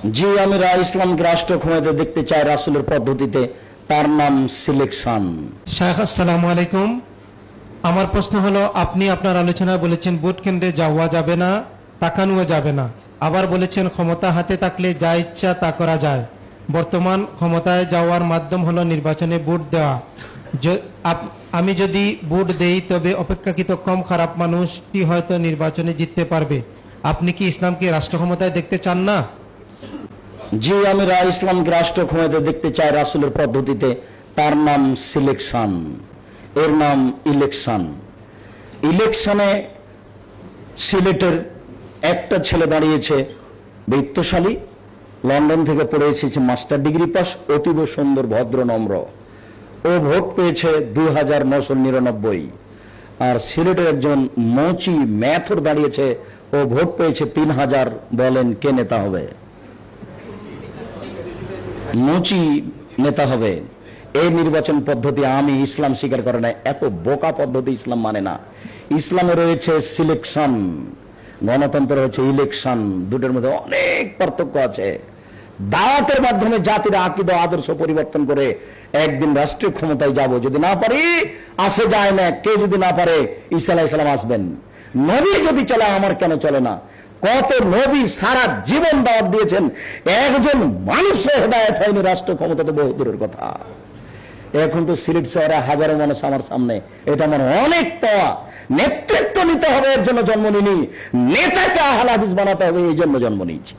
জি, আমি ইসলামকে রাষ্ট্র ক্ষমতা দেখতে চাই রাসুলের পদ্ধতিতে। তার নাম সিলেকশন। শাহ, আসসালামু আলাইকুম। আমার প্রশ্ন হলো, আপনি আপনার আলোচনায় বলেছেন, ভোট কেন্দ্রে যাওয়া যাবে না, তাকানোও যাবে না। আবার বলেছেন, ক্ষমতা হাতে থাকলে যা ইচ্ছা তা করা যায়। বর্তমান ক্ষমতায় যাওয়ার মাধ্যম হলো নির্বাচনে ভোট দেওয়া। আমি যদি ভোট দেই, তবে অপেক্ষাকৃত কম খারাপ মানুষটি হয়তো নির্বাচনে জিততে পারবে। আপনি কি ইসলামকে রাষ্ট্র ক্ষমতায় দেখতে চান না? জি, আমি রা ইসলামকে রাষ্ট্র ক্ষমতা দেখতে চাই রাসুলের পদ্ধতিতে। তার নাম সিলেকশন। এর নাম ইলেকশন। ইলেকশনে সিলেটের একটা ছেলে দাঁড়িয়েছে, বৃত্তশালী। লন্ডন থেকে পড়ে এসেছে, মাস্টার ডিগ্রি পাস, অতীব সুন্দর, ভদ্র, নম্র। ও ভোট পেয়েছে দুই হাজার নশো নিরানব্বই। আর সিলেটের একজন মৌচি ম্যাথর দাঁড়িয়েছে, ও ভোট পেয়েছে তিন হাজার বলেন কে নেতা হবে। মুচি নেতা হবে। এই নির্বাচন পদ্ধতি আমি ইসলাম স্বীকার করে না এত বোকা পদ্ধতি ইসলাম মানে না। ইসলামে রয়েছে সিলেকশন গণতন্ত্র রয়েছে ইলেকশন দুটোর মধ্যে অনেক পার্থক্য আছে। দাওয়াতের মাধ্যমে জাতির আকিদ আদর্শ পরিবর্তন করে একদিন রাষ্ট্রীয় ক্ষমতায় যাব। যদি না পারি, আসে যায় না। কেউ যদি না পারে, ঈসা আলাইহিস সালাম আসবেন। নবী যদি চলে, আমার কেন চলে না? কত নবী সারা জীবন দাওয়াত দিয়েছেন, একজন মানুষের হেদায়ত হয়নি রাষ্ট্র ক্ষমতা তো বহু দূরের কথা। এখন তো সিলেট শহরে হাজারো মানুষ আমার সামনে, এটা আমার অনেক পাওয়া। নেতৃত্ব নিতে হবে, এর জন্য জন্ম নিনি নেতাকে আহ্লাদিস বানাতে হবে, এই জন্য জন্ম নিয়েছি।